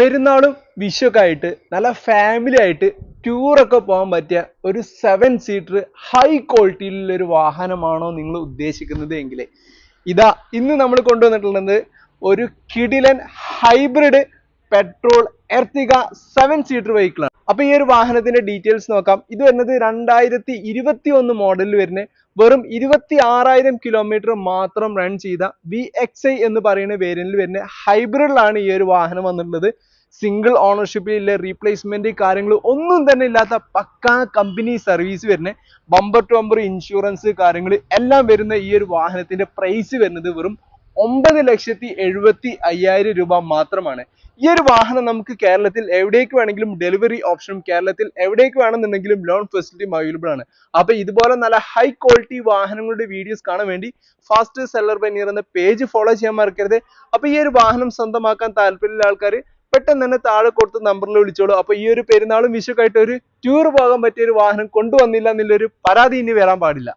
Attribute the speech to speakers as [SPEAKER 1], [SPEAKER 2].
[SPEAKER 1] പെരുന്നാളും വിഷുവൊക്കെ ആയിട്ട് നല്ല ഫാമിലി ആയിട്ട് ടൂറൊക്കെ പോകാൻ പറ്റിയ ഒരു സെവൻ സീറ്റർ ഹൈ ക്വാളിറ്റിയിലുള്ള ഒരു വാഹനമാണോ നിങ്ങൾ ഉദ്ദേശിക്കുന്നത് എങ്കിൽ ഇതാ ഇന്ന് നമ്മൾ കൊണ്ടുവന്നിട്ടുള്ളത് ഒരു കിടിലൻ hybrid petrol Ertiga seven seater vehicle അപ്പൊ ഈ ഒരു വാഹനത്തിന്റെ ഡീറ്റെയിൽസ് നോക്കാം. ഇത് വരുന്നത് രണ്ടായിരത്തി ഇരുപത്തി ഒന്ന് മോഡലിൽ വരുന്ന. വെറും ഇരുപത്തി ആറായിരം കിലോമീറ്റർ മാത്രം റൺ ചെയ്ത വി എക്സ് ഐ എന്ന് പറയുന്ന വേരിയന്റിൽ വരുന്ന. ഹൈബ്രിഡിലാണ് ഈ ഒരു വാഹനം വന്നിട്ടുള്ളത്. സിംഗിൾ ഓണർഷിപ്പിലെ റീപ്ലേസ്മെന്റ് കാര്യങ്ങൾ ഒന്നും തന്നെ ഇല്ലാത്ത പക്കാ കമ്പനി സർവീസ് വരുന്ന. ബമ്പർ ടു ബമ്പർ ഇൻഷുറൻസ് കാര്യങ്ങൾ എല്ലാം വരുന്ന ഈ ഒരു വാഹനത്തിന്റെ പ്രൈസ് വരുന്നത് വെറും ഒമ്പത് ലക്ഷത്തി എഴുപത്തി അയ്യായിരം രൂപ മാത്രമാണ്. ഈ ഒരു വാഹനം നമുക്ക് കേരളത്തിൽ എവിടേക്ക് വേണമെങ്കിലും ഡെലിവറി ഓപ്ഷനും കേരളത്തിൽ എവിടേക്ക് വേണമെന്നുണ്ടെങ്കിലും ലോൺ ഫെസിലിറ്റിയും അവൈലബിൾ ആണ്. അപ്പൊ ഇതുപോലെ നല്ല ഹൈ ക്വാളിറ്റി വാഹനങ്ങളുടെ വീഡിയോസ് കാണാൻ വേണ്ടി ഫാസ്റ്റ് സെല്ലർ പനീർ എന്ന പേജ് ഫോളോ ചെയ്യാൻ മറക്കരുത്. അപ്പൊ ഈ ഒരു വാഹനം സ്വന്തമാക്കാൻ താല്പര്യമുള്ള ആൾക്കാർ പെട്ടെന്ന് തന്നെ താഴെ കൊടുത്ത നമ്പറിൽ വിളിച്ചോളൂ. അപ്പൊ ഈ ഒരു പെരുന്നാളും വിഷുക്കായിട്ട് ഒരു ടൂർ പോകാൻ പറ്റിയ ഒരു വാഹനം കൊണ്ടുവന്നില്ല എന്നുള്ളൊരു പരാതി ഇനി വരാൻ പാടില്ല.